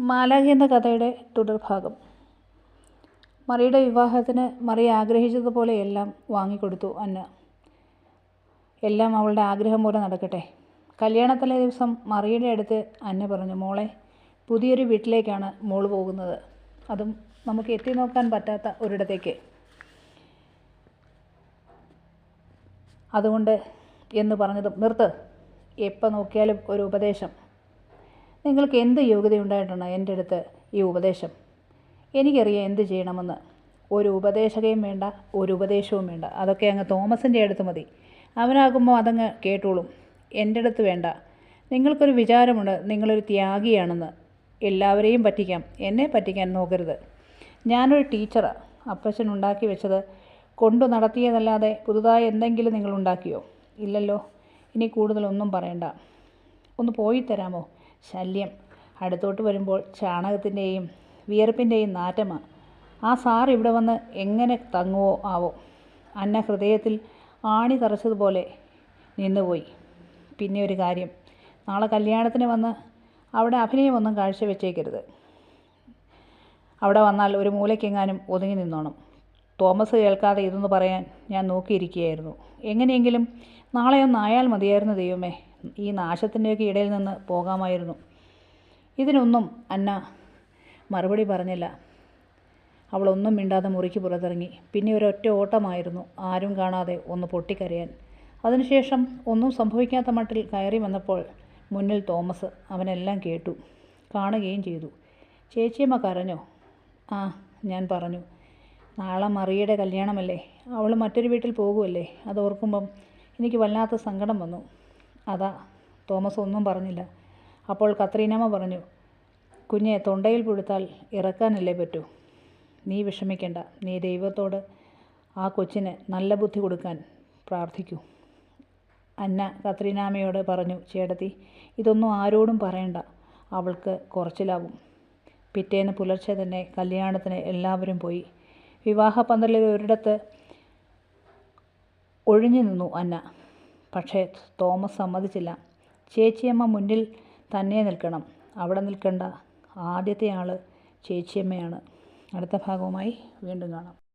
മാലാഖ എന്ന കഥയുടെ തുടർഭാഗം. മറിയുടെ വിവാഹത്തിന് മറിയ ആഗ്രഹിച്ചതുപോലെ എല്ലാം വാങ്ങിക്കൊടുത്തു അന്ന. എല്ലാം അവളുടെ ആഗ്രഹം പോലെ നടക്കട്ടെ. കല്യാണത്തിലെ ദിവസം മറിയുടെ അടുത്ത് അന്ന പറഞ്ഞു മോളെ പുതിയൊരു വീട്ടിലേക്കാണ് മോൾ പോകുന്നത്. അതും നമുക്ക് എത്തി നോക്കാൻ പറ്റാത്ത ഒരിടത്തേക്ക്. അതുകൊണ്ട് എന്ന് പറഞ്ഞതും നിർത്ത്. എപ്പോൾ നോക്കിയാലും ഒരു ഉപദേശം. നിങ്ങൾക്ക് എന്ത് യോഗ്യതയുണ്ടായിട്ടാണ് എന്റെ അടുത്ത് ഈ ഉപദേശം? എനിക്കറിയാം എന്ത് ചെയ്യണമെന്ന്. ഒരു ഉപദേശകയും വേണ്ട ഒരു ഉപദേശവും വേണ്ട. അതൊക്കെ അങ്ങ് തോമസിന്റെ അടുത്ത് മതി. അവനാകുമ്പോൾ അതങ്ങ് കേട്ടോളും. എന്റെ അടുത്ത് വേണ്ട. നിങ്ങൾക്കൊരു വിചാരമുണ്ട്. നിങ്ങളൊരു ത്യാഗിയാണെന്ന്. എല്ലാവരെയും പറ്റിക്കാം. എന്നെ പറ്റിക്കാൻ നോക്കരുത്. ഞാനൊരു ടീച്ചറാണ് അപ്പച്ചൻ ഉണ്ടാക്കി വെച്ചത് കൊണ്ടു നടത്തിയതല്ലാതെ പുതുതായി എന്തെങ്കിലും നിങ്ങൾ ഉണ്ടാക്കിയോ? ഇല്ലല്ലോ. ഇനി കൂടുതലൊന്നും പറയണ്ട. ഒന്ന് പോയി തരാമോ? ശല്യം. അടുത്തോട്ട് വരുമ്പോൾ ചാണകത്തിന്റെയും വിയർപ്പിന്റെയും നാറ്റമാണ് ആ സാർ ഇവിടെ വന്ന് എങ്ങനെ തങ്ങുവോ ആവോ. അന്ന ഹൃദയത്തിൽ ആണി തറച്ചതുപോലെ നിന്നുപോയി. പിന്നെ ഒരു കാര്യം. നാളെ കല്യാണത്തിന് വന്ന് അവിടെ അഭിനയമൊന്നും കാഴ്ചവെച്ചേക്കരുത്. അവിടെ വന്നാൽ ഒരു മൂലയ്ക്കെങ്ങാനും ഒതുങ്ങി നിന്നോണം. തോമസ് കേൾക്കാതെ ഇതൊന്ന് പറയാൻ ഞാൻ നോക്കിയിരിക്കുകയായിരുന്നു. എങ്ങനെയെങ്കിലും നാളെ ഒന്നായാൽ മതിയായിരുന്നു ദൈവമേ. ഈ നാശത്തിന്റെയൊക്കെ ഇടയിൽ നിന്ന് പോകാമായിരുന്നു. ഇതിനൊന്നും അന്ന മറുപടി പറഞ്ഞില്ല. അവളൊന്നും മിണ്ടാതെ മുറിക്ക് പുറത്തിറങ്ങി. പിന്നെ ഒരൊറ്റ ഓട്ടമായിരുന്നു ആരും കാണാതെ ഒന്ന് പൊട്ടിക്കരയാൻ. അതിനുശേഷം ഒന്നും സംഭവിക്കാത്ത മട്ടിൽ കയറി വന്നപ്പോൾ മുന്നിൽ തോമസ് അവനെല്ലാം കേട്ടു. കാണുകയും ചെയ്തു. ചേച്ചിയമ്മ കരഞ്ഞോ? ആ ഞാൻ പറഞ്ഞു. നാളെ മറിയയുടെ കല്യാണമല്ലേ? അവൾ മറ്റൊരു വീട്ടിൽ പോകുമല്ലേ അത് ഓർക്കുമ്പം എനിക്ക് വല്ലാത്ത സങ്കടം വന്നു. അതാ തോമസ് ഒന്നും പറഞ്ഞില്ല. അപ്പോൾ കത്രീനമ്മ പറഞ്ഞു കുഞ്ഞെ തൊണ്ടയിൽ പുഴുത്താൽ ഇറക്കാനല്ലേ പറ്റൂ? നീ വിഷമിക്കണ്ട. നീ ദൈവത്തോട് ആ കൊച്ചിന് നല്ല ബുദ്ധി കൊടുക്കാൻ പ്രാർത്ഥിക്കൂ. അന്ന കത്രീനാമയോട് പറഞ്ഞു ചേട്ടത്തി ഇതൊന്നും ആരോടും പറയണ്ട. അവൾക്ക് കുറച്ചിലാവും പിറ്റേന്ന് പുലർച്ചെ തന്നെ കല്യാണത്തിന് എല്ലാവരും പോയി. വിവാഹപന്തലിൽ ഒരിടത്ത് ഒഴിഞ്ഞു നിന്നു അന്ന. പക്ഷേ തോമസ് സമ്മതിച്ചില്ല. ചേച്ചിയമ്മ മുന്നിൽ തന്നെ നിൽക്കണം. അവിടെ നിൽക്കേണ്ട ആദ്യത്തെ ആൾ ചേച്ചിയമ്മയാണ്. അടുത്ത ഭാഗവുമായി വീണ്ടും കാണാം.